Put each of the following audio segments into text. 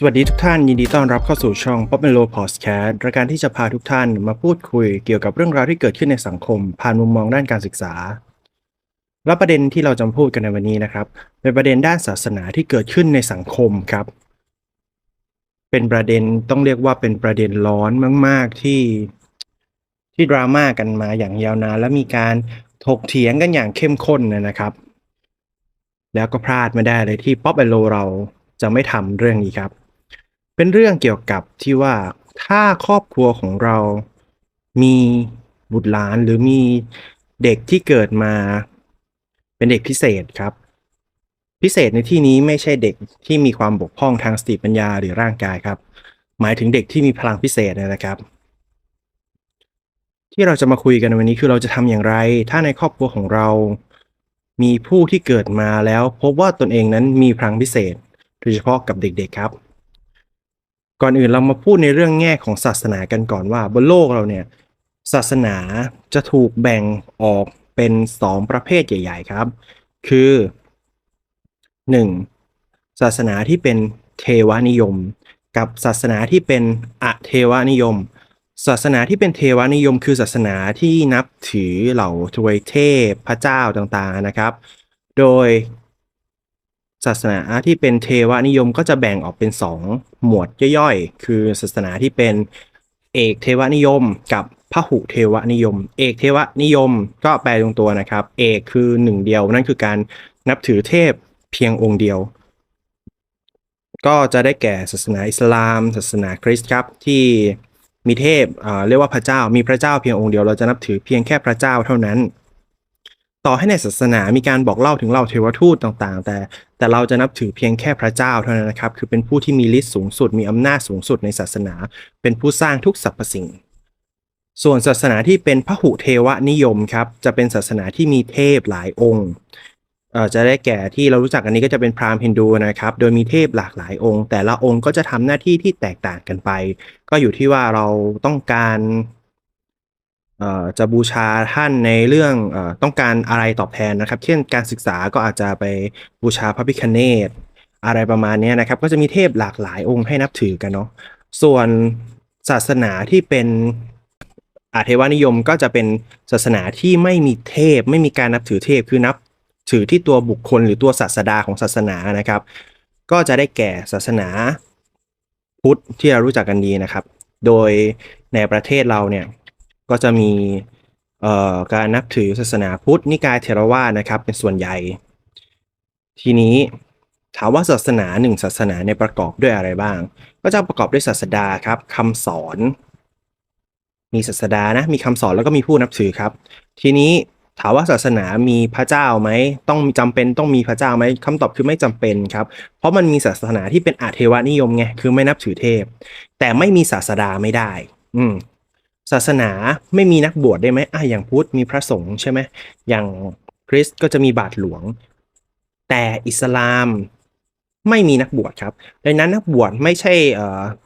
สวัสดีทุกท่านยินดีต้อนรับเข้าสู่ช่อง Pop Melo Podcast รายการที่จะพาทุกท่านมาพูดคุยเกี่ยวกับเรื่องราวที่เกิดขึ้นในสังคม ผ่านมุมมองด้านการศึกษา และประเด็นที่เราจะพูดกันในวันนี้นะครับ เป็นประเด็นด้านศาสนาที่เกิดขึ้นในสังคมครับ เป็นประเด็นต้องเรียกว่าเป็นประเด็นร้อนมาก ๆ ที่ที่ดราม่ากันมาอย่างยาวนานและมีการถกเถียงกันอย่างเข้มข้นนะครับ แล้วก็พลาดไม่ได้เลยที่ป๊อปแอโลเราจะไม่ทำเรื่องนี้ครับ เป็นเรื่องเกี่ยวกับที่ว่าถ้าครอบครัวของเรามีบุตรหลานหรือมีเด็กที่เกิดมาเป็นเด็กพิเศษครับ พิเศษในที่นี้ไม่ใช่เด็กที่มีความบกพร่องทางสติปัญญาหรือร่างกายครับ หมายถึงเด็กที่มีพลังพิเศษนะครับ ที่เราจะมาคุยกันในวันนี้คือเราจะทำอย่างไร ถ้าในครอบครัวของเรา มีผู้ที่เกิดมาแล้ว พบว่าตนเองนั้นมีพลังพิเศษ โดยเฉพาะกับเด็กๆครับ ก่อนอื่นเรามาพูดในเรื่องแง่ของศาสนากันก่อนว่า บนโลกเราเนี่ยศาสนาจะถูกแบ่งออกเป็นสองประเภทใหญ่ ๆครับ คือ 1. ศาสนาที่เป็นเทวนิยม กับศาสนาที่เป็นอะเทวนิยม ศาสนาที่เป็นเทวนิยม คือศาสนาที่นับถือเหล่าทวยเทพพระเจ้าต่างๆนะครับ โดย ศาสนาที่เป็นเทวนิยมก็จะแบ่งออกเป็น 2 หมวดย่อยๆ คือศาสนาที่เป็นเอกเทวนิยม กับพหุเทวนิยม เอกเทวนิยมก็แปลตรงตัวนะครับ เอกคือหนึ่งเดียว นั่นคือการนับถือเทพเพียงองค์เดียว ก็จะได้แก่ศาสนาอิสลาม ศาสนาคริสต์ครับที่มีเทพเอ่อเรียกว่าพระเจ้า มีพระเจ้าเพียงองค์เดียว เราจะนับถือเพียงแค่พระเจ้าเท่านั้น ต่อให้ในศาสนามีการบอกเล่าถึงเหล่าเทวทูตต่างๆ แต่ แต่เราจะนับถือเพียงแค่พระเจ้าเท่านั้นนะครับ คือเป็นผู้ที่มีฤทธิ์สูงสุด มีอำนาจสูงสุดในศาสนา เป็นผู้สร้างทุกสรรพสิ่ง ส่วนศาสนาที่เป็นพหุเทวนิยมครับ จะเป็นศาสนาที่มีเทพหลายองค์จะได้แก่ที่เรารู้จักอันนี้ก็จะเป็นพราหมณ์ฮินดูนะครับ โดยมีเทพหลากหลายองค์ แต่ละองค์ก็จะทำหน้าที่ที่แตกต่างกันไป ก็อยู่ที่ว่าเราต้องการ จะบูชาท่านในเรื่องอต้องการอะไรตอบแทนนะครับ เช่นการศึกษาก็อาจจะไปบูชาพระพิฆเนศอะไรประมาณนี้นะครับ ก็จะมีเทพหลากหลายองค์ให้นับถือกันเนาะส่วนศาสนาที่เป็นอาเทวนิยมก็จะเป็นศาสนาที่ไม่มีเทพ ไม่มีการนับถือเทพคือนับถือที่ตัวบุคคลหรือตัวศาสดาของศาสนานะครับ ก็จะได้แก่ศาสนาพุทธที่เรารู้จักกันดีนะครับ โดยในประเทศเราเนี่ย ก็จะมีการนับถือศาสนาพุทธนิกายเทรวาสนะครับ เป็นส่วนใหญ่ ทีนี้ถามว่าศาสนาหนึ่งศาสนาในประกอบด้วยอะไรบ้าง ก็จะประกอบด้วยศาสดาครับคำสอน มีศาสดานะมีคำสอนแล้วก็มีผู้นับถือครับ ทีนี้ถามว่าศาสนามีพระเจ้าไหมต้องจำเป็นต้องมีพระเจ้าไหมคำตอบคือไม่จำเป็นครับ เพราะมันมีศาสนาที่เป็นอาเทวนิยมไงคือไม่นับถือเทพ แต่ไม่มีศาสดาไม่ได้ อืม ศาสนาไม่มีนักบวชได้ไหมอะอย่างพุทธมีพระสงฆ์ใช่ไหมอย่างคริสต์ก็จะมีบาทหลวง แต่อิสลามไม่มีนักบวชครับดังนั้นนักบวชไม่ใช่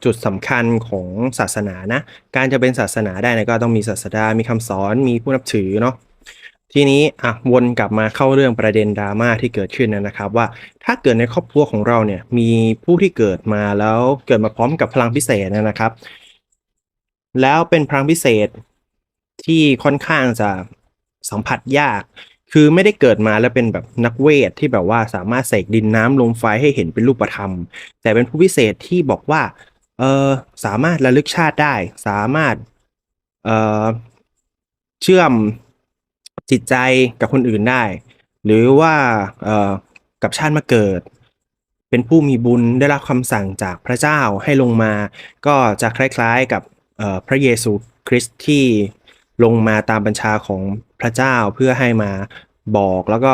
จุดสำคัญของศาสนานะ การจะเป็นศาสนาได้นยก็ต้องมีศาสดา มีคำสอน มีผู้นับถือเนาะ ทีนี้อะวนกลับมาเข้าเรื่องประเด็นดราม่าที่เกิดขึ้นนะครับ ว่าถ้าเกิดในครอบครัวของเราเนี่ยมีผู้ที่เกิดมาแล้วเกิดมาพร้อมกับพลังพิเศษนะครับ แล้วเป็นพลังพิเศษที่ค่อนข้างจะสัมผัสยาก คือไม่ได้เกิดมาแล้วเป็นแบบนักเวทที่แบบว่าสามารถเสกดินน้ำลมไฟให้เห็นเป็นรูปธรรม แต่เป็นผู้พิเศษที่บอกว่า เออสามารถระลึกชาติได้ สามารถ เอ่อเชื่อมจิตใจกับคนอื่นได้ หรือว่าเอ่อกับชาติมาเกิด เป็นผู้มีบุญได้รับคำสั่งจากพระเจ้าให้ลงมา ก็จะคล้าย ๆกับ พระเยซูคริสต์ที่ลงมาตามบัญชาของพระเจ้าเพื่อให้มาบอกแล้วก็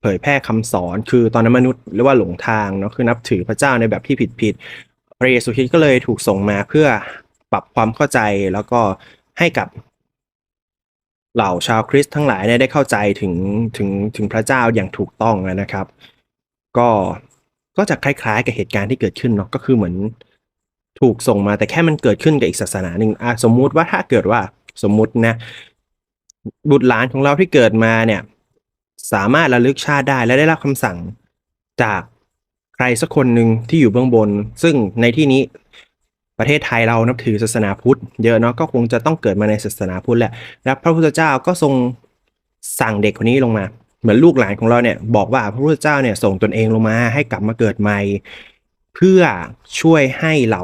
เผยแพร่คำสอน คือตอนนั้นมนุษย์เรียกว่าหลงทางเนาะคือนับถือพระเจ้าในแบบที่ผิดๆพระเยซูคริสต์ก็เลยถูกส่งมาเพื่อปรับความเข้าใจแล้วก็ให้กับเหล่าชาวคริสต์ทั้งหลายเนี่ยได้เข้าใจถึงถึงถึงพระเจ้าอย่างถูกต้องนะครับ ก็ก็จะคล้ายๆกับเหตุการณ์ที่เกิดขึ้นเนาะก็คือเหมือน ถูกส่งมาแต่แค่มันเกิดขึ้นกับอีกศาสนาหนึ่งอะสมมุติว่าถ้าเกิดว่าสมมุตินะ บุตรหลานของเราที่เกิดมาเนี่ย สามารถระลึกชาติได้และได้รับคำสั่งจากใครสักคนหนึ่งที่อยู่เบื้องบน ซึ่งในที่นี้ประเทศไทยเรานับถือศาสนาพุทธเยอะเนาะก็คงจะต้องเกิดมาในศาสนาพุทธแหละและพระพุทธเจ้าก็ทรงสั่งเด็กคนนี้ลงมา เหมือนลูกหลานของเราเนี่ยบอกว่าพระพุทธเจ้าเนี่ยส่งตนเองลงมาให้กลับมาเกิดใหม่ เพื่อช่วยให้เรา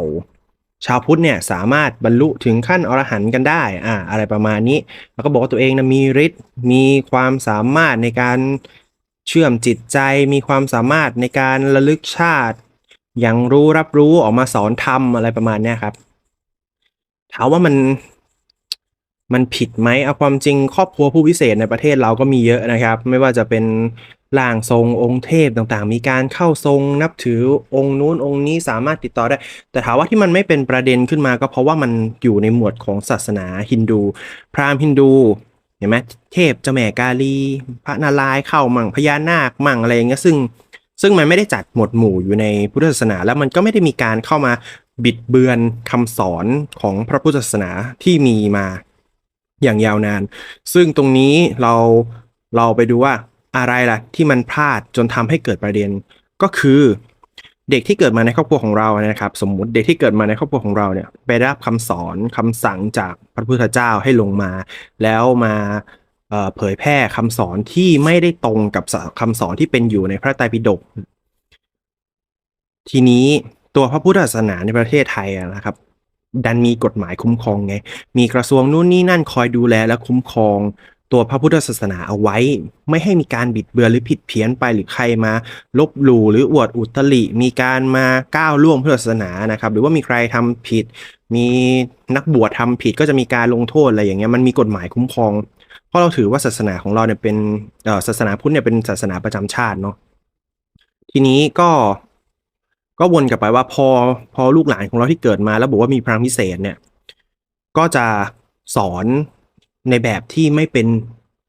ชาวพุทธเนี่ยสามารถบรรลุถึงขั้นอรหันต์กันได้อ่าอะไรประมาณนี้ แล้วก็บอกว่าตัวเองนะมีฤทธิ์มีความสามารถในการเชื่อมจิตใจ มีความสามารถในการระลึกชาติ อย่างรู้รับรู้ออกมาสอนธรรมอะไรประมาณนี้ครับ ถามว่ามัน มันผิดไหมเอาความจริงครอบครัวผู้วิเศษในประเทศเราก็มีเยอะนะครับ ไม่ว่าจะเป็นร่างทรงองค์เทพต่างๆ มีการเข้าทรงนับถือองค์นู้นองค์นี้สามารถติดต่อได้ แต่ถามว่าที่มันไม่เป็นประเด็นขึ้นมาก็เพราะว่ามันอยู่ในหมวดของศาสนาฮินดู พราหมณ์ฮินดูเห็นไหมเทพเจ้าแม่กาลี พระนารายณ์เข้ามั่งพญานาคมั่งอะไรอย่างเงี้ยซึ่ง ซึ่งมันไม่ได้จัดหมวดหมู่อยู่ในพุทธศาสนา แล้วมันก็ไม่ได้มีการเข้ามาบิดเบือนคำสอนของพระพุทธศาสนาที่มีมา อย่างยาวนาน ซึ่งตรงนี้เราเราไปดูว่าอะไรล่ะที่มันพลาดจนทำให้เกิดประเด็นก็คือ เด็กที่เกิดมาในครอบครัวของเรานะครับ สมมุติเด็กที่เกิดมาในครอบครัวของเราเนี่ยไปรับคำสอนคำสั่งจากพระพุทธเจ้าให้ลงมา แล้วมาเผยแพร่คำสอนที่ไม่ได้ตรงกับคำสอนที่เป็นอยู่ในพระไตรปิฎกทีนี้ตัวพระพุทธศาสนาในประเทศไทยนะครับ ดันมีกฎหมายคุ้มครองไง มีกระทรวงนู่นนี่นั่นคอยดูแลและคุ้มครองตัวพระพุทธศาสนาเอาไว้ ไม่ให้มีการบิดเบือนหรือผิดเพี้ยนไปหรือใครมา ลบหลู่หรืออวดอุตริมีการมาก้าวล่วงพุทธศาสนานะครับ หรือว่ามีใครทำผิด มีนักบวชทำผิดก็จะมีการลงโทษอะไรอย่างเงี้ยมันมีกฎหมายคุ้มครอง เพราะเราถือว่าศาสนาของเราเนี่ยเป็นศาสนาพุทธเนี่ยเป็นศาสนาประจำชาติเนาะทีนี้ก็ ก็วนกลับไปว่าพอพอลูกหลานของเราที่เกิดมาแล้วบอกว่ามีพลังพิเศษเนี่ย ก็จะสอนในแบบที่ไม่เป็น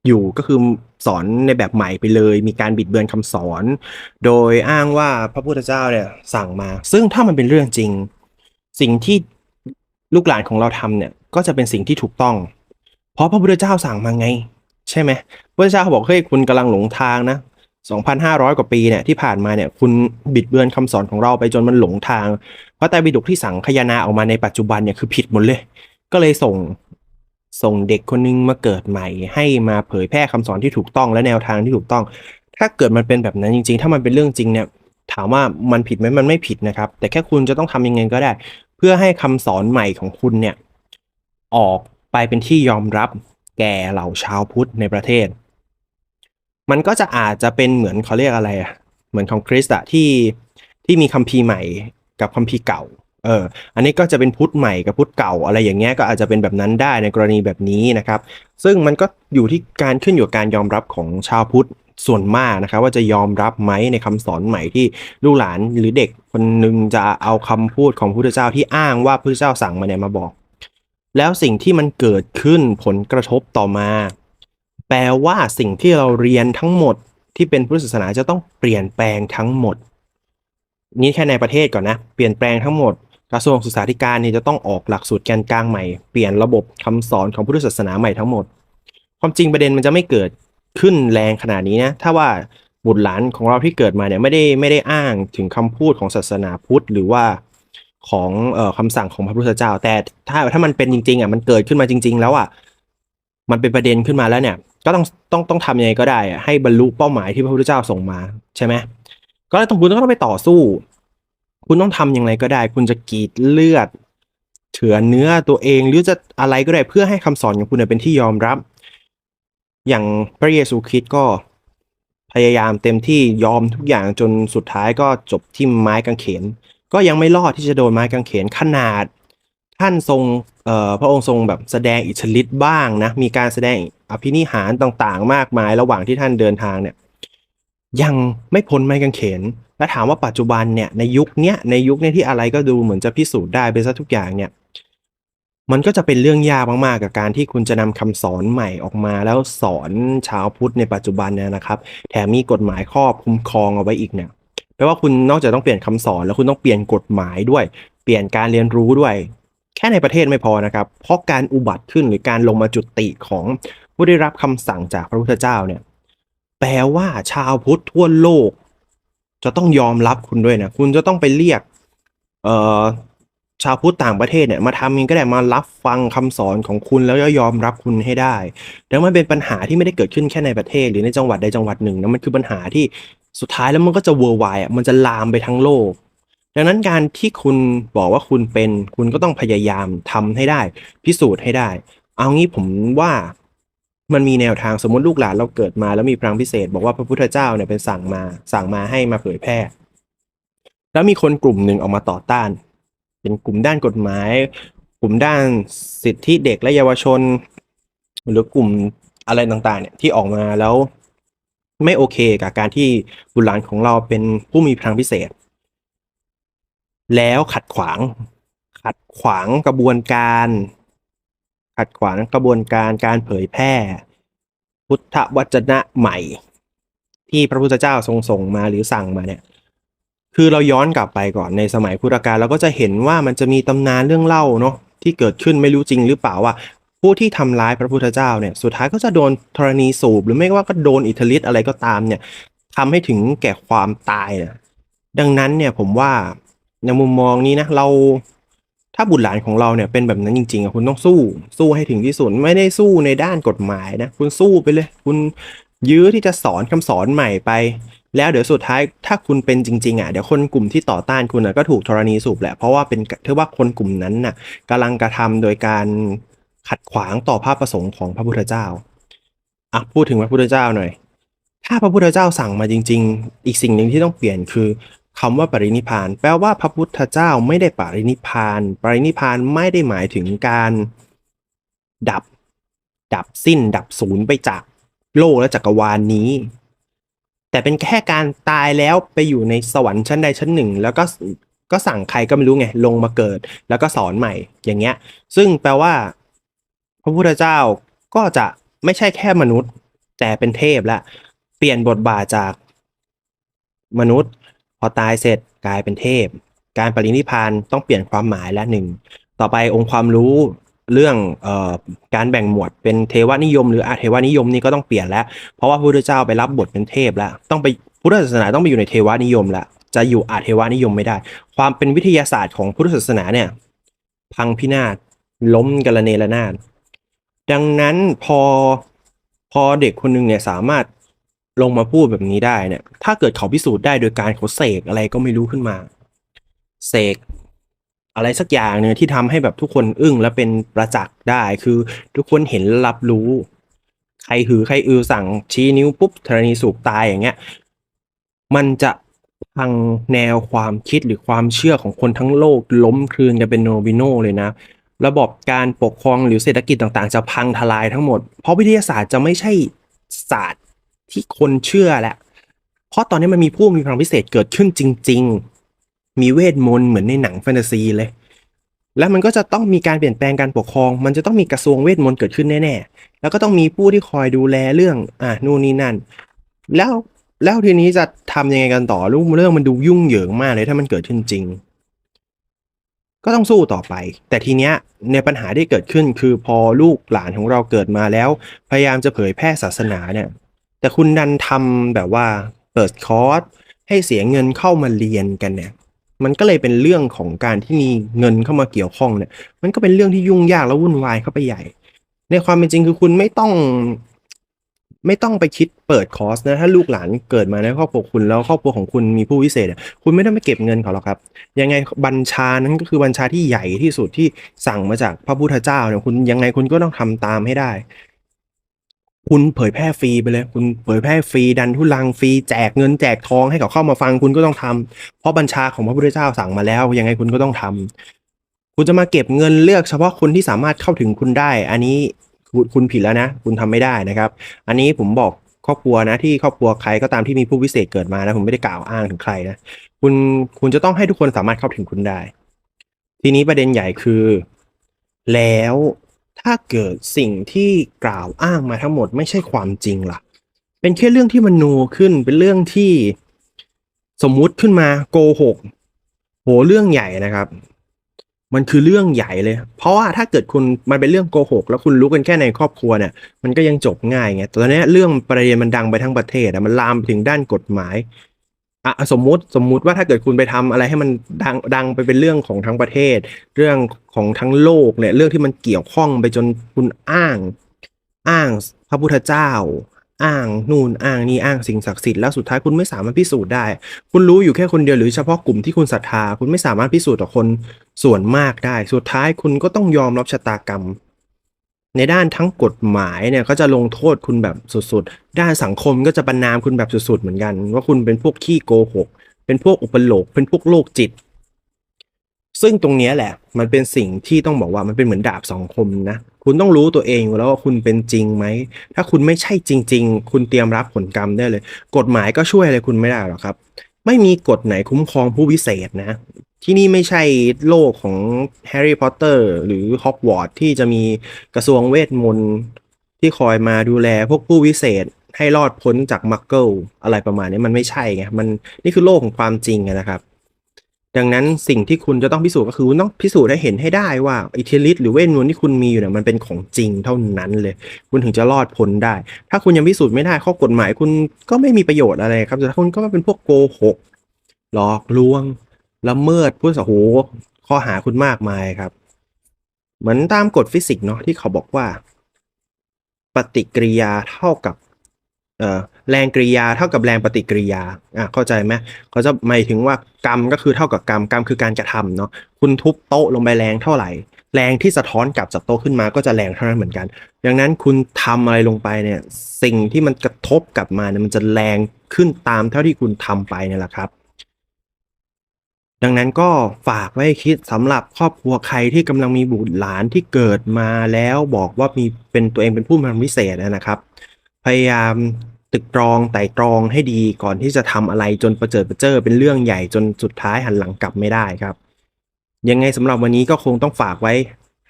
อยู่ก็คือสอนในแบบใหม่ไปเลย มีการบิดเบือนคำสอน โดยอ้างว่าพระพุทธเจ้าเนี่ยสั่งมา ซึ่งถ้ามันเป็นเรื่องจริง สิ่งที่ลูกหลานของเราทำเนี่ย ก็จะเป็นสิ่งที่ถูกต้อง เพราะพระพุทธเจ้าสั่งมาไง ใช่ไหมพระพุทธเจ้าเขาบอกเฮ้ยคุณกำลังหลงทางนะ 2,500 กว่าปีเนี่ยที่ผ่านมาเนี่ยคุณบิดเบือนคำสอนของเราไปจนมันหลงทาง เพราะไตรปิฎกที่สังคายนาออกมาในปัจจุบันเนี่ยคือผิดหมดเลย ก็เลยส่งส่งเด็กคนนึงมาเกิดใหม่ ให้มาเผยแพร่คำสอนที่ถูกต้องและแนวทางที่ถูกต้อง ถ้าเกิดมันเป็นแบบนั้นจริง ๆ ถ้ามันเป็นเรื่องจริงเนี่ยถามว่ามันผิดไหมมันไม่ผิดนะครับ แต่แค่คุณจะต้องทำยังไงก็ได้ เพื่อให้คำสอนใหม่ของคุณเนี่ยออกไปเป็นที่ยอมรับแก่เหล่าชาวพุทธในประเทศ มันก็จะอาจจะเป็นเหมือนเขาเรียกอะไรอะเหมือนของคริสต์อะที่ที่มีคัมภีร์ใหม่กับคัมภีร์เก่าเอออันนี้ก็จะเป็นพุทธใหม่กับพุทธเก่าอะไรอย่างเงี้ยก็อาจจะเป็นแบบนั้นได้ในกรณีแบบนี้นะครับ ซึ่งมันก็อยู่ที่การขึ้นอยู่กับการยอมรับของชาวพุทธส่วนมากนะครับ ว่าจะยอมรับไหมในคำสอนใหม่ที่ลูกหลานหรือเด็กคนหนึงจะเอาคำพูดของพระพุทธเจ้าที่อ้างว่าพระพุทธเจ้าสั่งมาเนี่ยมาบอก แล้วสิ่งที่มันเกิดขึ้นผลกระทบต่อมา แปลว่าสิ่งที่เราเรียนทั้งหมดที่เป็นพุทธศาสนาจะต้องเปลี่ยนแปลงทั้งหมด นี่แค่ในประเทศก่อนนะ เปลี่ยนแปลงทั้งหมด กระทรวงศึกษาธิการเนี่ยจะต้องออกหลักสูตรแกนกลางใหม่ เปลี่ยนระบบคำสอนของพุทธศาสนาใหม่ทั้งหมด ความจริงประเด็นมันจะไม่เกิดขึ้นแรงขนาดนี้นะ ถ้าว่าบุตรหลานของเราที่เกิดมาเนี่ยไม่ได้ไม่ได้อ้างถึงคำพูดของศาสนาพุทธหรือว่าของออคำสั่งของพระพุทธเจ้า แต่ถ้าถ้ามันเป็นจริงๆอะมันเกิดขึ้นมาจริง ๆ แล้วอะมันเป็นประเด็นขึ้นมาแล้วเนี่ย ก็ต้องต้องต้องทำยังไงก็ได้ให้บรรลุเป้าหมายที่พระพุทธเจ้าส่งมาใช่ไหมก็ต้องคุณต้องไปต่อสู้ คุณต้องทำยังไงก็ได้ คุณจะกรีดเลือดเฉือนเนื้อตัวเองหรือจะอะไรก็ได้เพื่อให้คำสอนของคุณเนี่ยเป็นที่ยอมรับ อย่างพระเยซูคริสต์ก็พยายามเต็มที่ยอมทุกอย่างจนสุดท้ายก็จบที่ไม้กางเขน ก็ยังไม่รอดที่จะโดนไม้กางเขนขนาด ท่านทรง เอ่อพระองค์ทรงแบบแสดงอิทธิฤทธิ์บ้างนะมีการแสดงอภินิหารต่างๆ มากมายระหว่างที่ท่านเดินทางเนี่ยยังไม่พ้นไม้กางเขน และถามว่าปัจจุบันเนี่ยในยุคเนี้ยในยุคเนี้ยที่อะไรก็ดูเหมือนจะพิสูจน์ได้ไปซะทุกอย่างเนี่ยมันก็จะเป็นเรื่องยากมาก ๆ กับการที่คุณจะนำคำสอนใหม่ออกมา แล้วสอนชาวพุทธในปัจจุบันเนี่ยนะครับ แถมมีกฎหมายครอบคุ้มครองเอาไว้อีกเนี่ยแปลว่าคุณนอกจากต้องเปลี่ยนคำสอนแล้วคุณต้องเปลี่ยนกฎหมายด้วย เปลี่ยนการเรียนรู้ด้วย แค่ในประเทศไม่พอนะครับ เพราะการอุบัติขึ้นหรือการลงมาจุติของผู้ได้รับคำสั่งจากพระพุทธเจ้าเนี่ย แปลว่าชาวพุทธทั่วโลก จะต้องยอมรับคุณด้วยนะ คุณจะต้องไปเรียก เอ่อชาวพุทธต่างประเทศเนี่ยมาทำเองก็ได้มารับฟังคำสอนของคุณแล้วยอมรับคุณให้ได้แล้วมันเป็นปัญหาที่ไม่ได้เกิดขึ้นแค่ในประเทศ หรือในจังหวัดใดจังหวัดหนึ่งนะมันคือปัญหาที่สุดท้ายแล้วมันก็จะเวอร์ไวอะมันจะลามไปทั้งโลก ดังนั้นการที่คุณบอกว่าคุณเป็น คุณก็ต้องพยายามทำให้ได้ พิสูจน์ให้ได้ เอางี้ผมว่ามันมีแนวทางสมมติลูกหลานเราเกิดมาแล้วมีพลังพิเศษ บอกว่าพระพุทธเจ้าเนี่ยเป็นสั่งมา สั่งมาให้มาเผยแพร่ แล้วมีคนกลุ่มหนึ่งออกมาต่อต้าน เป็นกลุ่มด้านกฎหมาย กลุ่มด้านสิทธิเด็กและเยาวชน หรือกลุ่มอะไรต่างๆ เนี่ยที่ออกมาแล้วไม่โอเคกับการที่บุตรหลานของเราเป็นผู้มีพลังพิเศษ แล้วขัดขวาง ขัดขวางกระบวนการ ขัดขวางกระบวนการการเผยแพร่ พุทธวจนะใหม่ ที่พระพุทธเจ้าทรงส่งมาหรือสั่งมาเนี่ย คือเราย้อนกลับไปก่อนในสมัยพุทธกาลเราก็จะเห็นว่ามันจะมีตำนานเรื่องเล่าเนาะที่เกิดขึ้นไม่รู้จริงหรือเปล่าว่าผู้ที่ทำร้ายพระพุทธเจ้าเนี่ยสุดท้ายก็จะโดนธรณีสูบ หรือไม่ว่าก็โดนอิทธิฤทธิ์อะไรก็ตามเนี่ยทำให้ถึงแก่ความตายนะดังนั้นเนี่ยผมว่า ในมุมมองนี้นะเราถ้าบุตรหลานของเราเนี่ยเป็นแบบนั้นจริงๆอะคุณต้องสู้ สู้ให้ถึงที่สุดไม่ได้สู้ในด้านกฎหมายนะ คุณสู้ไปเลย คุณยื้อที่จะสอนคำสอนใหม่ไป แล้วเดี๋ยวสุดท้ายถ้าคุณเป็นจริงๆอะเดี๋ยวคนกลุ่มที่ต่อต้านคุณก็ถูกธรณีสูบแหละเพราะว่าเป็นถือว่าคนกลุ่มนั้นน่ะกำลังกระทำโดยการขัดขวางต่อภาพประสงค์ของพระพุทธเจ้าอะพูดถึงพระพุทธเจ้าหน่อย ถ้าพระพุทธเจ้าสั่งมาจริง ๆ อีกสิ่งหนึ่งที่ต้องเปลี่ยนคือ คำว่าปรินิพาน แปลว่าพระพุทธเจ้าไม่ได้ปรินิพาน ปรินิพานไม่ได้หมายถึงการ ดับ ดับสิ้น ดับศูนย์ไปจากโลกและจักรวาลนนี้ แต่เป็นแค่การตายแล้วไปอยู่ในสวรรค์ชั้นใดชั้นหนึ่ง แล้วก็ก็สั่งใครก็ไม่รู้ไงลงมาเกิด แล้วก็สอนใหม่อย่างเงี้ย ซึ่งแปลว่า พระพุทธเจ้าก็จะไม่ใช่แค่มนุษย์ แต่เป็นเทพละเปลี่ยนบทบาทจากมนุษย์ อตายเสร็จกลายเป็นเทพ การปรินิพานต้องเปลี่ยนความหมายและหนึ่ง ต่อไปองค์ความรู้เรื่องออการแบ่งหมวดเป็นเทวนิยม หรืออาเทวนิยมนี่ก็ต้องเปลี่ยนแล้ว เพราะว่าพระพุทธเจ้าไปรับบทเป็นเทพแล้ว ต้องไปพุทธศาสนาต้องไปอยู่ในเทวนิยมแล้วจะอยู่อาเทวนิยมไม่ได้ ความเป็นวิทยาศาสตร์ของพุทธศาสนาเนี่ย พังพินาศล้มกันละเนระนาดดังนั้นพอพอเด็กคนหนึ่งเนี่ยสามารถ ลงมาพูดแบบนี้ได้เนี่ย ถ้าเกิดเขาพิสูจน์ได้โดยการเขาเสกอะไรก็ไม่รู้ขึ้นมา เสกอะไรสักอย่างเนี่ยที่ทำให้แบบทุกคนอึ้งและเป็นประจักษ์ได้ คือทุกคนเห็นรับรู้ ใครหือใครอือสั่งชี้นิ้วปุ๊บธรณีสูบตายอย่างเงี้ย มันจะพังแนวความคิดหรือความเชื่อของคนทั้งโลกล้มคลืนกันเป็นโนบิโนเลยนะ ระบบการปกครองหรือเศรษฐกิจต่างๆ จะพังทลายทั้งหมด เพราะวิทยาศาสตร์จะไม่ใช่ศาสตร์ ที่คนเชื่อแหละ เพราะตอนนี้มันมีผู้มีพลังพิเศษเกิดขึ้นจริง ๆ มีเวทมนต์เหมือนในหนังแฟนตาซีเลย แล้วมันก็จะต้องมีการเปลี่ยนแปลงการปกครอง มันจะต้องมีกระทรวงเวทมนต์เกิดขึ้นแน่ๆ แล้วก็ต้องมีผู้ที่คอยดูแลเรื่องอะนู่นนี่นั่น แล้วแล้วทีนี้จะทำยังไงกันต่อลูกเรื่องมันดูยุ่งเหยิงมากเลยถ้ามันเกิดขึ้นจริง ก็ต้องสู้ต่อไป แต่ทีเนี้ยในปัญหาที่เกิดขึ้นคือพอลูกหลานของเราเกิดมาแล้ว พยายามจะเผยแพร่ศาสนาเนี่ย แต่คุณดันทำแบบว่าเปิดคอร์สให้เสียเงินเข้ามาเรียนกันเนี่ย มันก็เลยเป็นเรื่องของการที่มีเงินเข้ามาเกี่ยวข้องเนี่ย มันก็เป็นเรื่องที่ยุ่งยากและวุ่นวายเข้าไปใหญ่ ในความเป็นจริงคือคุณไม่ต้อง ไม่ต้องไปคิดเปิดคอร์สนะถ้าลูกหลานเกิดมาในครอบครัวคุณแล้วครอบครัวของคุณมีผู้พิเศษคุณไม่ต้องไปเก็บเงินเขาหรอกครับ ยังไงบัญชานั้นก็คือบัญชาที่ใหญ่ที่สุดที่สั่งมาจากพระพุทธเจ้าเนี่ยคุณยังไงคุณก็ต้องทำตามให้ได้ คุณเผยแพร่ฟรีไปเลย คุณเผยแพร่ฟรีดันทุลังฟรีแจกเงินแจกทองให้เขาเข้ามาฟังคุณก็ต้องทำเพราะบัญชาของพระพุทธเจ้าสั่งมาแล้ว ยังไงคุณก็ต้องทำคุณจะมาเก็บเงินเลือกเฉพาะคนที่สามารถเข้าถึงคุณได้ อันนี้คุณผิดแล้วนะ คุณทำไม่ได้นะครับ อันนี้ผมบอกครอบครัวนะที่ครอบครัวใครก็ตามที่มีผู้พิเศษเกิดมานะผมไม่ได้กล่าวอ้างถึงใครนะคุณคุณจะต้องให้ทุกคนสามารถเข้าถึงคุณได้ ทีนี้ประเด็นใหญ่คือ แล้ว ถ้าเกิดสิ่งที่กล่าวอ้างมาทั้งหมดไม่ใช่ความจริงล่ะ เป็นแค่เรื่องที่มโนขึ้นเป็นเรื่องที่สมมุติขึ้นมาโกหกโหเรื่องใหญ่นะครับ มันคือเรื่องใหญ่เลย เพราะว่าถ้าเกิดคุณมันเป็นเรื่องโกหกแล้วคุณรู้กันแค่ในครอบครัวเนี่ย มันก็ยังจบง่ายไงแต่ตอนนี้เรื่องประเด็นมันดังไปทั้งประเทศอะมันลามไปถึงด้านกฎหมาย อะสมมุติสมมุติว่าถ้าเกิดคุณไปทำอะไรให้มันดังดังไปเป็นเรื่องของทั้งประเทศ เรื่องของทั้งโลกเนี่ยเรื่องที่มันเกี่ยวข้องไปจนคุณอ้าง อ้างพระพุทธเจ้า อ้างนู่นอ้างนี่อ้างสิ่งศักดิ์สิทธิ์แล้วสุดท้ายคุณไม่สามารถพิสูจน์ได้ คุณรู้อยู่แค่คนเดียวหรือเฉพาะกลุ่มที่คุณศรัทธา คุณไม่สามารถพิสูจน์ต่อคนส่วนมากได้ สุดท้ายคุณก็ต้องยอมรับชะตากรรม ในด้านทั้งกฎหมายเนี่ยก็จะลงโทษคุณแบบสุดๆ ด้านสังคมก็จะประนามคุณแบบสุดๆ เหมือนกัน ว่าคุณเป็นพวกขี้โกหก เป็นพวกอุปโลกเป็นพวกโรคจิต ซึ่งตรงนี้แหละ มันเป็นสิ่งที่ต้องบอกว่ามันเป็นเหมือนดาบสองคมนะ คุณต้องรู้ตัวเองแล้วว่าคุณเป็นจริงไหม ถ้าคุณไม่ใช่จริง ๆ คุณเตรียมรับผลกรรมได้เลย กฎหมายก็ช่วยอะไรคุณไม่ได้หรอกครับ ไม่มีกฎไหนคุ้มครองผู้วิเศษนะ ที่นี่ไม่ใช่โลกของแฮร์รี่พอตเตอร์หรือฮอกวอตส์ที่จะมีกระทรวงเวทมนต์ที่คอยมาดูแลพวกผู้วิเศษให้รอดพ้นจากมักเกิลอะไรประมาณนี้มันไม่ใช่ไงมันนี่คือโลกของความจริงนะครับ ดังนั้นสิ่งที่คุณจะต้องพิสูจน์ก็คือคุณต้องพิสูจน์ให้เห็นให้ได้ว่าอิทธิฤทธิ์หรือเวทมนต์ที่คุณมีอยู่เนี่ยมันเป็นของจริงเท่านั้นเลย คุณถึงจะรอดพ้นได้ ถ้าคุณยังพิสูจน์ไม่ได้ข้อกฎหมายคุณก็ไม่มีประโยชน์อะไรครับแต่ถ้าคุณก็เป็นพวกโกหกหลอกลวง ละเมิดพูดโอ้โหข้อหาคุณมากมายครับ เหมือนตามกฎฟิสิกส์เนาะที่เขาบอกว่า ปฏิกิริยาเท่ากับเอ่อแรงกริยาเท่ากับแรงปฏิกิริยาอะเข้าใจไหมเขาจะหมายถึงว่ากรรมก็คือเท่ากับกรรมกรรมคือการกระทำเนาะคุณทุบโต๊ะลงไปแรงเท่าไหร่ แรงที่สะท้อนกลับจากโต๊ะขึ้นมาก็จะแรงเท่านั้นเหมือนกัน ดังนั้นคุณทำอะไรลงไปเนี่ยสิ่งที่มันกระทบกลับมาเนี่ยมันจะแรงขึ้นตามเท่าที่คุณทำไปเนี่ยแหละครับ ดังนั้นก็ฝากไว้คิดสำหรับครอบครัวใครที่กำลังมีบุตรหลานที่เกิดมาแล้วบอกว่ามีเป็นตัวเองเป็นผู้มีพลังพิเศษนะครับ พยายามตึกตรองไต่ตรองให้ดีก่อนที่จะทำอะไรจนประเจิดประเจอเป็นเรื่องใหญ่จนสุดท้ายหันหลังกลับไม่ได้ครับ ยังไงสำหรับวันนี้ก็คงต้องฝากไว้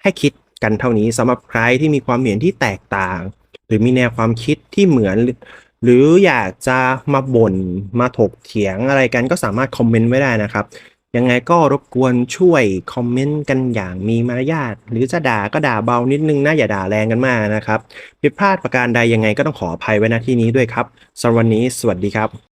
ให้คิดกันเท่านี้สำหรับใครที่มีความเห็นที่แตกต่าง หรือมีแนวความคิดที่เหมือนหรืออยากจะมาบ่นมาถกเถียงอะไรกันก็สามารถคอมเมนต์ไว้ได้นะครับ ยังไงก็รบกวนช่วยคอมเมนต์กันอย่างมีมารยาทหรือจะด่าก็ด่าเบานิดนึงนะอย่าด่าแรงกันมากนะครับผิดพลาดประการใดยังไงก็ต้องขออภัยไว้ณที่นี้ด้วยครับสำหรับวันนี้สวัสดีครับ